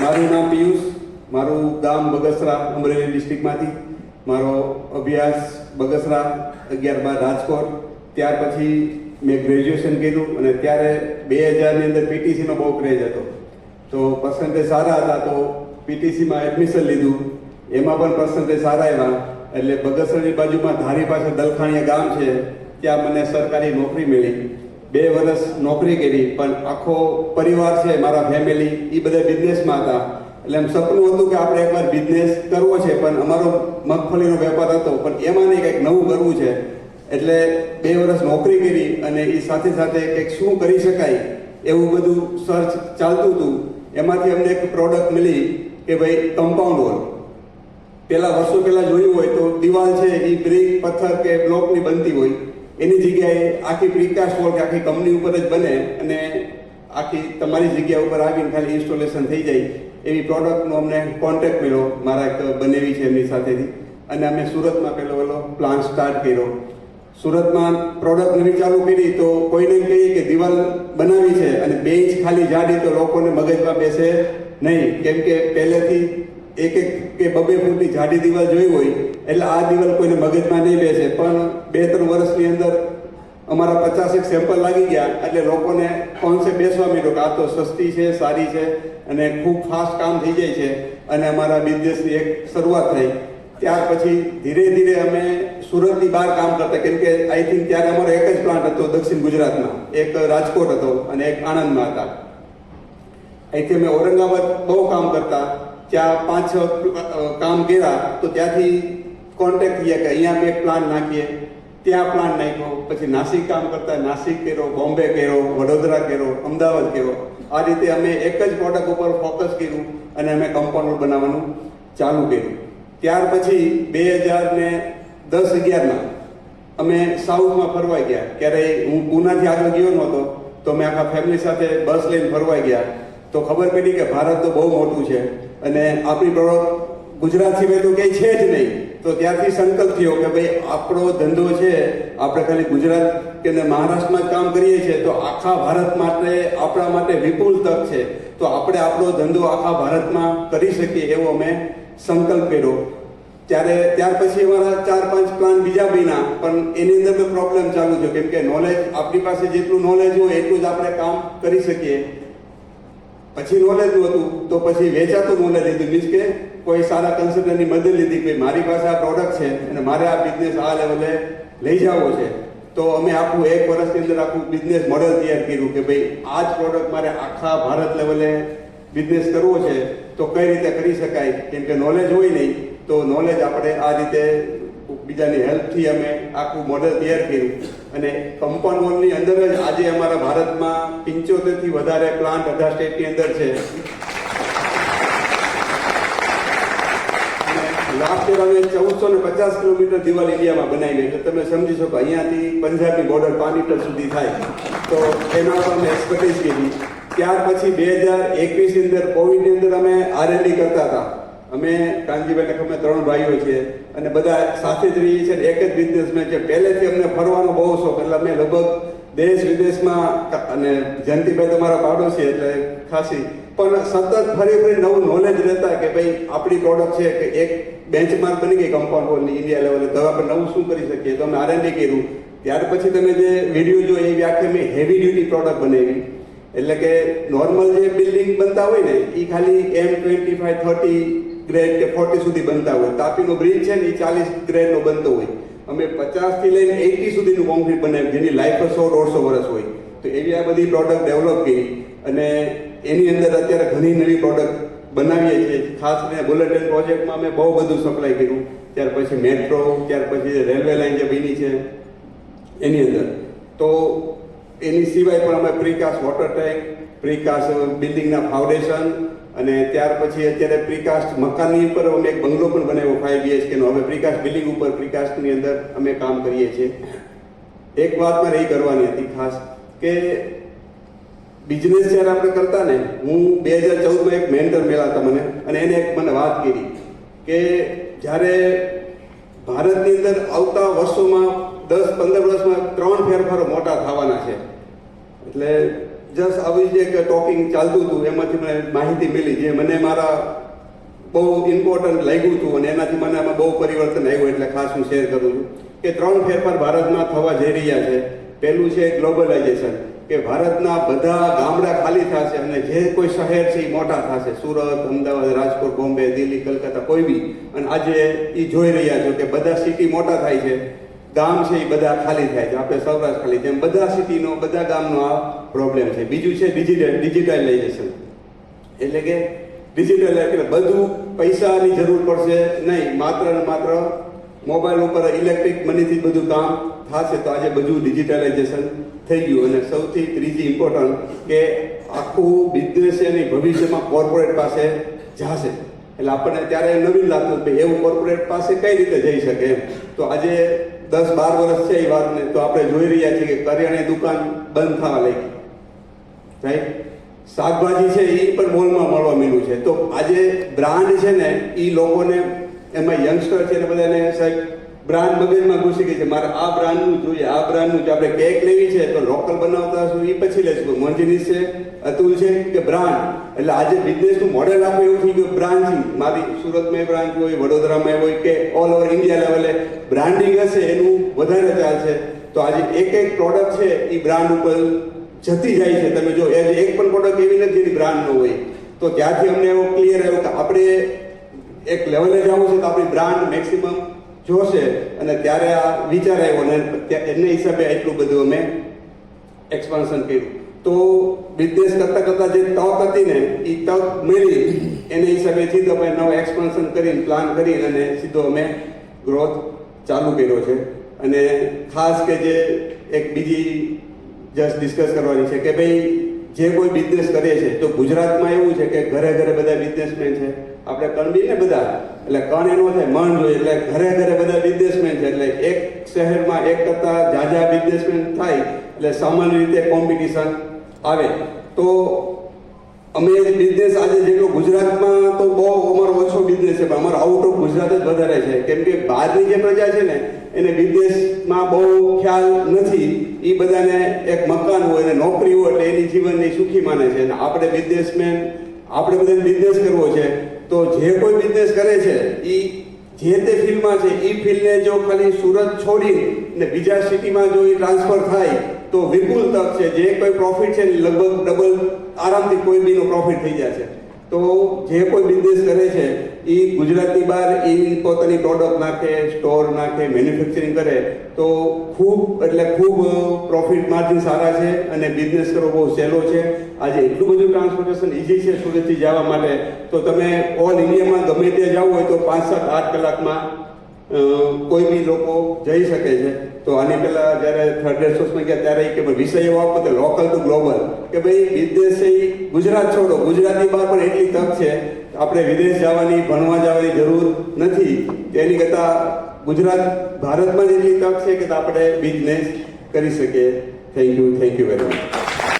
મારું નામ પિયુષ, મારું ગામ બગસરા અમરેલી ડિસ્ટ્રિક્ટમાંથી મારો અભ્યાસ બગસરા અગિયાર બાર રાજકોટ. ત્યાર પછી મેં ગ્રેજ્યુએશન કર્યું અને ત્યારે બે હજારની અંદર પીટીસીનો બહુ ક્રેઝ હતો. તો પર્સન્ટેજ સારા હતા તો પીટીસીમાં એડમિશન લીધું. એમાં પણ પર્સન્ટેજ સારા એવા એટલે બગસરાની બાજુમાં ધારી પાસે દલખાણીયા ગામ છે, ત્યાં મને સરકારી નોકરી મળી. બે વર્ષ નોકરી કરી, પણ આખો પરિવાર છે, મારા ફેમિલી એ બધા બિઝનેસમાં હતા. એટલે એમ સપનું હતું કે આપણે એકવાર બિઝનેસ કરવો છે, પણ અમારો મગફળીનો વેપાર હતો, પણ એમાં નહીં, કંઈક નવું કરવું છે. એટલે બે વર્ષ નોકરી કરી અને એ સાથે સાથે કંઈક શું કરી શકાય એવું બધું સર્ચ ચાલતું હતું. એમાંથી અમને એક પ્રોડક્ટ મળી કે ભાઈ કમ્પાઉન્ડ વોલ પહેલાં વર્ષો પહેલાં જોયું હોય તો દિવાલ છે એ બ્રિક, પથ્થર કે બ્લોકની બનતી હોય. એની જગ્યાએ આખી પ્રિકાસ્ટ વોલ આખી કંપની ઉપર જ બને અને આખી તમારી જગ્યા ઉપર આવીને ખાલી ઇન્સ્ટોલેશન થઈ જાય. એવી પ્રોડક્ટનો અમને કોન્ટેક્ટ મળ્યો મારા એક બનેવી છે એમની સાથેથી. અને અમે સુરતમાં પેલો પેલો પ્લાન સ્ટાર્ટ કર્યો. સુરતમાં પ્રોડક્ટ નવી ચાલુ કરી તો કોઈને કહીએ કે દિવાલ બનાવી છે અને બે ઇંચ ખાલી જાડી તો લોકોને મગજમાં બેસે નહીં. કેમ કે પહેલેથી એક એક કે બબે ફૂટની જાડી દિવાલ જોઈ હોય, એટલે આ દિવાલ કોઈને મગજમાં નહીં બેસે. પણ બે ત્રણ વર્ષની અંદર અમારા પચાસેક સેમ્પલ લાગી ગયા, એટલે લોકોને કોન્સેપ્ટ બેસવા માંડ્યો કે આ તો સસ્તી છે, સારી છે, અને ખૂબ ફાસ્ટ કામ થઈ જાય છે. અને અમારા બિઝનેસની એક શરૂઆત થઈ. ત્યાર પછી ધીરે ધીરે અમે સુરતની બહાર કામ કરતા, કેમ કે આઈ થિંક ત્યારે અમારો એક જ પ્લાન્ટ હતો દક્ષિણ ગુજરાતમાં એક રાજકોટ હતો અને એક આણંદમાં હતા. અહીંથી અમે ઔરંગાબાદ બહુ કામ કરતા. ત્યાં પાંચ છ કામ કર્યા, તો ત્યાંથી કોન્ટેક્ટ થયા કે અહીંયા અમે પ્લાન નાખીએ. ત્યાં પ્લાન નાખ્યો, પછી નાસિક કામ કરતા નાસિક કર્યો, બોમ્બે કર્યો, વડોદરા કર્યો, અમદાવાદ કર્યો. આ રીતે અમે એક જ પ્રોડક્ટ ઉપર ફોકસ કર્યું અને અમે કમ્પાઉન્ડર બનાવવાનું ચાલુ કર્યું. ત્યાર પછી બે હજાર ને દસ અગિયારમાં અમે સાઉથમાં ફરવા ગયા. ક્યારે હું પૂનાથી આગળ ગયો નહોતો, તો અમે આખા ફેમિલી સાથે બસ લઈને ફરવા ગયા. તો ખબર પડી કે ભારત તો બહુ મોટું છે. અને આપણી પ્રોડક્ટ ગુજરાત સિવાય તો કંઈ છે જ નહીં. તો ત્યારથી સંકલ્પ થયો કે ભાઈ, આપણો ધંધો છે, આપણે ખાલી ગુજરાત કે મહારાષ્ટ્રમાં જ કામ કરીએ છીએ, તો આખા ભારત માટે, આપણા માટે વિપુલ તક છે. તો આપણે આપણો ધંધો આખા ભારતમાં કરી શકીએ એવો અમે સંકલ્પ કર્યો. ત્યારે, ત્યાર પછી અમારા ચાર પાંચ પ્લાન બીજા મહિના પણ એની અંદર પ્રોબ્લેમ ચાલુ છે કેમ કે નોલેજ આપણી પાસે જેટલું નોલેજ હોય, એટલું જ આપણે કામ કરી શકીએ. પછી નોલેજ નહોતું તો પછી વેચાતું નોલેજ લીધું મીન્સ કે કોઈ સારા કન્સલ્ટન્ટની મદદ લીધી કે મારી પાસે આ પ્રોડક્ટ છે અને મારે આ બિઝનેસ આ લેવલે લઈ જવો છે. તો અમે આખું એક વર્ષની અંદર આખું બિઝનેસ મોડલ તૈયાર કર્યું કે ભાઈ, આ જ પ્રોડક્ટ મારે આખા ભારત લેવલે બિઝનેસ કરવો છે. તો કઈ રીતે કરી શકાય? કેમ કે નોલેજ હોય નહીં, તો નોલેજ આપણે આ રીતે બીજાની હેલ્પથી અમે આખું મોડલ તૈયાર કર્યું. અને વોલની અંદર જ આજે અમારા ભારતમાં પંચોતેરથી વધારે પ્લાન્ટ અઢાર સ્ટેટની અંદર છે. લાસ્ટ યર અમે ચૌદસો ને પચાસ કિલોમીટર દિવાલ ઇન્ડિયામાં બનાવી એટલે તમે સમજી શકો, અહીંયાથી પંજાબની બોર્ડર પાનીટર સુધી થાય. તો એના પર અમે એક્સપર્ટીઝ કરી. ત્યાર પછી બે હજાર એકવીસની અંદર કોવિડની અંદર અમે આરએનડી કરતા હતા. અમે કાનજીભાઈ અમે ત્રણ ભાઈઓ છીએ. અને બધા સાથે જ રહીએ છીએ. એક જ બિઝનેસમેન છે. પહેલેથી અમને ફરવાનો બહુ શોખ, એટલે અમે લગભગ દેશ વિદેશમાં અને જયંતિભાઈ તમારા પાડોશી એટલે ખાસી. પણ સતત ફરી ફરી નવું નોલેજ રહેતા કે ભાઈ, આપણી પ્રોડક્ટ છે કે એક બેન્ચમાર્ક બની ગઈ કમ્પાઉન્ડ વોલની ઇન્ડિયા લેવલે તો આપણે નવું શું કરી શકીએ? તો અમે આરએનડી કર્યું. ત્યાર પછી તમે જે વીડિયો જો એ વ્યાખ્યા મેં હેવી ડ્યુટી પ્રોડક્ટ બનાવી. એટલે કે નોર્મલ જે બિલ્ડિંગ બનતા હોય ને એ ખાલી એમ ટ્વેન્ટી ફાઈવ થર્ટી ગ્રેડ કે ફોર્ટી સુધી બનતા હોય. તાપીનો બ્રિજ છે ને એ ચાલીસ ગ્રેડનો બનતો હોય. અમે પચાસથી લઈને એટી સુધીનું કોન્ક્રીટ બનાવ્યું, જેની લાઈફ સો દોઢસો વર્ષ હોય. તો એવી આ બધી પ્રોડક્ટ ડેવલપ કરી અને એની અંદર અત્યારે ઘણી નવી પ્રોડક્ટ બનાવીએ છીએ. ખાસ કરીને બુલેટ ટ્રેન પ્રોજેક્ટમાં અમે બહુ બધું સપ્લાય કર્યું. ત્યાર પછી મેટ્રો ત્યાર પછી રેલવે લાઇન જે બની છે, એની અંદર. તો એની સિવાય પણ અમે પ્રીકાસ્ટ વોટર ટેન્ક પ્રીકાસ્ટ બિલ્ડિંગના ફાઉન્ડેશન અને ત્યાર પછી અત્યારે પ્રીકાસ્ટ મકાનની ઉપર અમે એક બંગલો પણ બનાવ્યો ફાઈવ બીએચકેનો હવે પ્રીકાસ્ટ બિલ્ડિંગ ઉપર પ્રીકાસ્ટની અંદર અમે કામ કરીએ છીએ. એક વાત મારે એ કરવાની હતી ખાસ કે બિઝનેસ જ્યારે આપણે કરતા ને, હું બે હજાર ચૌદમાં એક મેન્ટર મેળા મને અને એને એક મને વાત કરી કે જ્યારે ભારતની અંદર આવતા વર્ષોમાં દસ પંદર વર્ષમાં ત્રણ ફેરફારો મોટા થવાના છે. એટલે જસ્ટ આવી જે કે ટોકિંગ ચાલતું હતું, એમાંથી મને માહિતી મળી જે મને મારા બહુ ઇમ્પોર્ટન્ટ લાગ્યું હતું અને એનાથી મને આમાં બહુ પરિવર્તન આવ્યું એટલે ખાસ હું શેર કરું છું કે ત્રણ ફેરફાર ભારતમાં થવા જઈ રહ્યા છે. પહેલું છે ગ્લોબલાઇઝેશન કે ભારતના બધા ગામડા ખાલી થશે અને જે કોઈ શહેર છે એ મોટા થશે. સુરત, અમદાવાદ, રાજકોટ, બોમ્બે, દિલ્હી, કલકત્તા, કોઈ બી. અને આજે એ જોઈ રહ્યા છો કે બધા સિટી મોટા થાય છે. ગામ છે એ બધા ખાલી થાય છે. આપણે સૌરાષ્ટ્ર ખાલી છે બધા સિટીનો, બધા ગામનો આ પ્રોબ્લેમ છે. બીજું છે ડિજિટલ ડિજિટલાઇઝેશન એટલે કે ડિજિટલ એટલે બધું પૈસાની જરૂર પડશે નહીં. માત્ર ને માત્ર મોબાઈલ ઉપર ઇલેક્ટ્રિક મનીથી બધું કામ થશે તો આજે બધું ડિજિટલાઇઝેશન થઈ ગયું. અને સૌથી ત્રીજી ઇમ્પોર્ટન્ટ કે આખું બિઝનેસ એની ભવિષ્યમાં કોર્પોરેટ પાસે જશે. એટલે આપણને ત્યારે નવીન લાગતું કે એવું કોર્પોરેટ પાસે કઈ રીતે જઈ શકે તો આજે દસ, બાર વર્ષ છે એ વાતને, તો આપણે જોઈ રહ્યા છીએ કે કરિયાણાની દુકાન બંધ થવા લાગી. રાઈટ શાકભાજી છે એ પણ મોલમાં મળવા મળ્યું છે. તો આજે બ્રાન્ડ છે ને એ લોકોને, એમાં યંગસ્ટર છે ને બધાને સાહેબ, બ્રાન્ડ મગજમાં ઘૂસી ગઈ છે. મારે આ બ્રાન્ડનું જોઈએ, આ બ્રાન્ડનું જો આપણે કેક લેવી છે તો લોકલ બનાવતા હશું એ પછી લેશું મોન્જીનીસ છે અતુલ છે કે બ્રાન્ડ? એટલે આજે બિઝનેસનું મોડેલ આપણે એવું થઈ ગયું બ્રાન્ડિંગ મારી સુરતમાં બ્રાન્ચ હોય, વડોદરામાં હોય કે ઓલ ઓવર ઇન્ડિયા લેવલે બ્રાન્ડિંગ હશે, એનું વધારે ચાલશે તો આજે એક એક પ્રોડક્ટ છે એ બ્રાન્ડ ઉપર જતી જાય છે. તમે જો, એ એક પણ પ્રોડક્ટ એવી નથી જેની બ્રાન્ડ ન હોય. તો ત્યાંથી અમને એવો ક્લિયર આવ્યો કે આપણે એક લેવલે જવું છે તો આપણી બ્રાન્ડ મેક્સિમમ જોશે. અને ત્યારે આ વિચાર આવ્યો અને એના હિસાબે એટલું બધું અમે એક્સપાન્શન કર્યું. તો બિઝનેસ કરતાં કરતાં જે તક હતી ને એ તક મળી. એને હિસાબે તો અમે નવો એક્સપાન્શન કરીને પ્લાન કરી અને સીધો અમે ગ્રોથ ચાલુ કર્યો છે. અને ખાસ કે જે એક બીજી જસ્ટ ડિસ્કસ કરવાની છે કે ભાઈ જે કોઈ બિઝનેસ કરે છે, તો ગુજરાતમાં એવું છે કે ઘરે ઘરે બધા બિઝનેસમેન છે. આપણે કણબી ને બધા, એટલે કણ એનો થાય મન જોઈએ, એટલે ઘરે ઘરે બધા બિઝનેસમેન છે. એટલે એક શહેરમાં એક કરતા ઝાઝા બિઝનેસમેન થાય, એટલે સામાન્ય રીતે કોમ્પિટિશન આવે. તો અમે બિઝનેસ આજે જેટલો ગુજરાતમાં તો બહુ અમારો ઓછો બિઝનેસ છે, પણ અમારો આઉટ ઓફ ગુજરાત જ વધારે છે. કેમ કે બહારની જે પ્રજા છે ને, એને બિઝનેસમાં બહુ ખ્યાલ નથી. એ બધાને એક મકાન હોય અને નોકરી હોય એટલે એની જીવનની સુખી માને છે. અને આપણે બિઝનેસમેન આપણે બધાને બિઝનેસ કરવો છે. તો જે કોઈ બિઝનેસ કરે છે એ જે તે ફિલ્ડમાં છે એ ફિલ્ડને જો ખાલી સુરત છોડી ને બીજા સિટીમાં જો એ ટ્રાન્સફર થાય તો વિપુલ તક છે, જે કોઈ પ્રોફિટ છે, લગભગ ડબલ આરામથી કોઈ બીનો પ્રોફિટ થઈ જશે તો જે કોઈ બિઝનેસ કરે છે એ ગુજરાતની બહાર એ પોતાની પ્રોડક્ટ નાખે સ્ટોર નાખે મેન્યુફેક્ચરિંગ કરે, તો ખૂબ, એટલે ખૂબ પ્રોફિટ માર્જિન સારા છે અને બિઝનેસ કરવો બહુ સહેલો છે. આજે એટલું બધું ટ્રાન્સપોર્ટેશન ઇઝી છે સુરતથી જવા માટે. તો તમે ઓલ ઇન્ડિયામાં ગમે ત્યાં જવું હોય તો પાંચ સાત આઠ કલાકમાં કોઈ બી લોકો જઈ શકે છે. તો આની પહેલા જ્યારે થર્ડ રેસોર્સમાં ગયા ત્યારે કે ભાઈ વિષય એવો આપો તો લોકલ ટુ ગ્લોબલ કે ભાઈ વિદેશ ગુજરાત છોડો. ગુજરાતી બહાર પણ એટલી તક છે આપણે વિદેશ જવાની, ભણવા જવાની જરૂર નથી. તેની કરતાં ગુજરાત ભારતમાં જ એટલી તક છે કે આપણે બિઝનેસ કરી શકીએ. Thank you thank you very much